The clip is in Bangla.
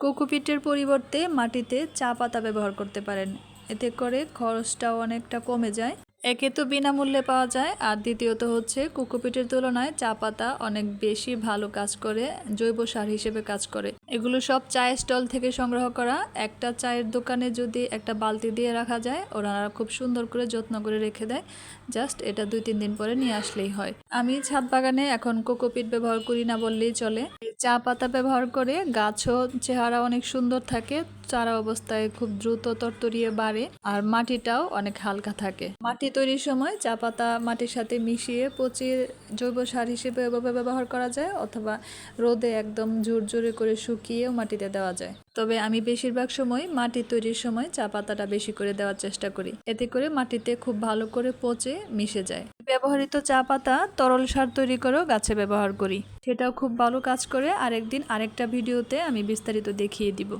কোকোপিটের পরিবর্তে মাটিতে চা পাতা ব্যবহার করতে পারেন। এতে করে খরচটাও অনেকটা কমে যায়। একে তো বিনামূল্যে পাওয়া যায়, আর দ্বিতীয়ত হচ্ছে কোকোপিটের তুলনায় চা পাতা অনেক বেশি ভালো কাজ করে, জৈব সার হিসেবে কাজ করে। এগুলো সব চায়ের স্টল থেকে সংগ্রহ করা। একটা চায়ের দোকানে যদি একটা বালতি দিয়ে রাখা যায় ওনারা খুব সুন্দর করে যত্ন করে রেখে দেয়। জাস্ট এটা দুই তিন দিন পরে নিয়ে আসলেই হয়। আমি ছাদ বাগানে এখন কোকোপিট ব্যবহার করি না বললেই চলে। চা পাতা ব্যবহার করে গাছও চেহারা অনেক সুন্দর থাকে, চারা অবস্থায় খুব দ্রুত তরতরিয়ে বাড়ে আর মাটিটাও অনেক হালকা থাকে। মাটি তৈরির সময় চা পাতা মাটির সাথে মিশিয়ে পচিয়ে জৈব সার হিসেবে ব্যবহার করা যায় অথবা রোদে একদম জোর জোরে করে শুকিয়েও মাটিতে দেওয়া যায়। তবে আমি বেশিরভাগ সময় মাটি তৈরির সময় চা পাতাটা বেশি করে দেওয়ার চেষ্টা করি। এতে করে মাটিতে খুব ভালো করে পচে মিশে যায়। ব্যবহৃত চা পাতা তরল সার তৈরি করেও গাছে ব্যবহার করি। সেটাও খুব ভালো কাজ করে। আরেকদিন আরেকটা ভিডিওতে আমি বিস্তারিত দেখিয়ে দিব।